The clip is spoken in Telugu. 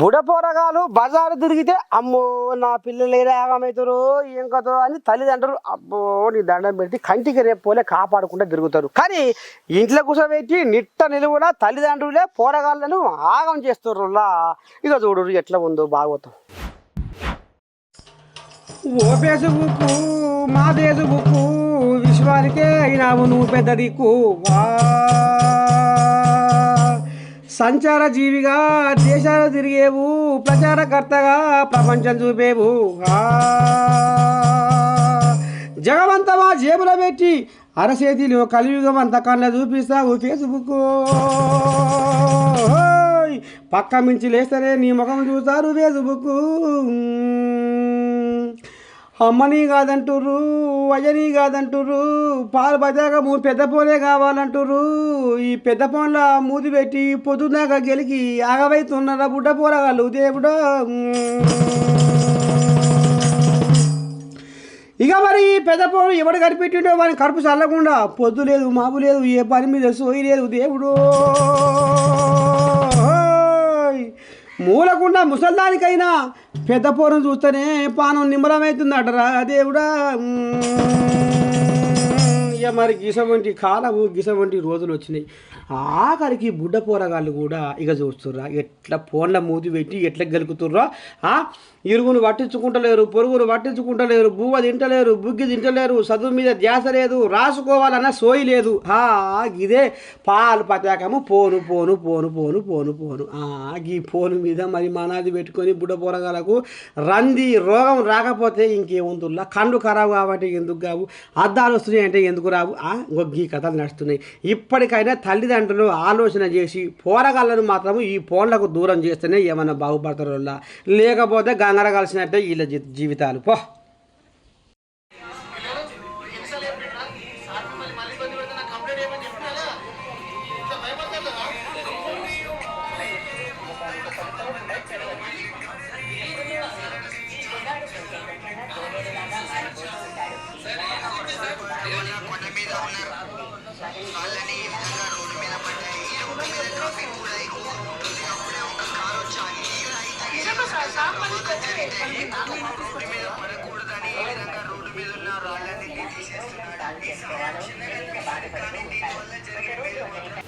బుడ పోరగాలు బజారు తిరిగితే అమ్మో నా పిల్లలు ఏదో ఆగమవుతారు ఏం కదో అని తల్లిదండ్రులు అబ్బో నీ దండం పెట్టి కంటికి రేపు పోలే కాపాడుకుంటూ తిరుగుతారు. కానీ ఇంట్లో కూర్చోబెట్టి నిట్ట నిలువున తల్లిదండ్రులే పోరగాళ్ళను ఆగం చేస్తుర్రులా. ఇక చూడు ఎట్లా ఉందో భాగవతం. ఓ బుక్కు మా ఫేస్బుక్ విశ్వానికే అయినావు నువ్వు పెద్ద దిక్కు వా సంచార జీవిగా దేశాలు తిరిగేవు ప్రచారకర్తగా ప్రపంచం చూపేవు. ఆ. జగమంతా మా జేబులో పెట్టి అరసేతిలో కలియుగం అంత కళ్ళ చూపిస్తావు ఫేస్బుక్ పక్క మించి లేస్తేనే నీ ముఖం చూస్తారు ఫేస్బుక్ అమ్మని కాదంటుర్రు అయ్యని కాదంటుర్రు పాలు బజాగా మూ పెద్ద పోలే కావాలంటుర్రు. ఈ పెద్ద పోన్ల మూతి పెట్టి పొద్దున్నాక గెలికి ఆగవైతున్నారా బుడ్డ పోరగాళ్ళు దేవుడా ఇక మరి ఈ పెద్ద పోరు ఎవడు కనిపెట్టిండో వాని కడుపు చల్లకుండా పొద్దు లేదు మాపు లేదు ఏ పని మీద సోయి లేదు దేవుడు. మూలకుండా ముసల్దానికైనా పెద్ద పోరం చూస్తేనే పానం నిమ్మలమవుతుందటరా దేవుడా. ఇక మరి గిస వంటి కాలము గిస వంటి రోజులు వచ్చినాయి. ఆఖరికి బుడ్డ పోరగాళ్ళు కూడా ఇక చూస్తుర్రా. ఎట్లా ఫోన్ల మూతి పెట్టి ఎట్లా గెలుకుతుర్రా? ఆ? ఇరుగును పట్టించుకుంటలేరు పొరుగును పట్టించుకుంటలేరు బువ్వ తింటలేరు బుగ్గి తింటలేరు చదువు మీద ధ్యాస లేదు రాసుకోవాలన్న సోయి లేదు. ఆ, ఇదే పాలు పతాకము. పోను పోను పోను పోను పోను పోను. ఆ, ఈ పోను మీద మరి మనాది పెట్టుకొని బుడ్డ పోరగాలకు రంది రోగం రాకపోతే ఇంకేముందుల్లా కండు ఖరాబ్ కాబట్టి ఎందుకు కావు? అద్దాలు వస్తున్నాయి అంటే ఎందుకు రావు. ఈ కథలు నడుస్తున్నాయి. ఇప్పటికైనా తల్లిదండ్రులు ఆలోచన చేసి పోరగాళ్ళను మాత్రం ఈ ఫోన్లకు దూరం చేస్తేనే ఏమైనా బాగుపడతారు లేకపోతే గంగర కలిసినట్టే వీళ్ళ జీవితాలు. పో. మీద ఉన్నారు. వాళ్ళని ఈ విధంగా రోడ్డు మీద పడ్డాయి. ఈ రోడ్డు మీద ట్రాఫిక్ కూడా ఎక్కువ ఉంటుంది. అప్పుడే ఒక కారు వచ్చి రోడ్డు మీద పడకూడదని ఈ విధంగా రోడ్డు మీద ఉన్న రాళ్ళని తీసేస్తున్నాడు చిన్నగా కానీ దీనివల్ల జరిగే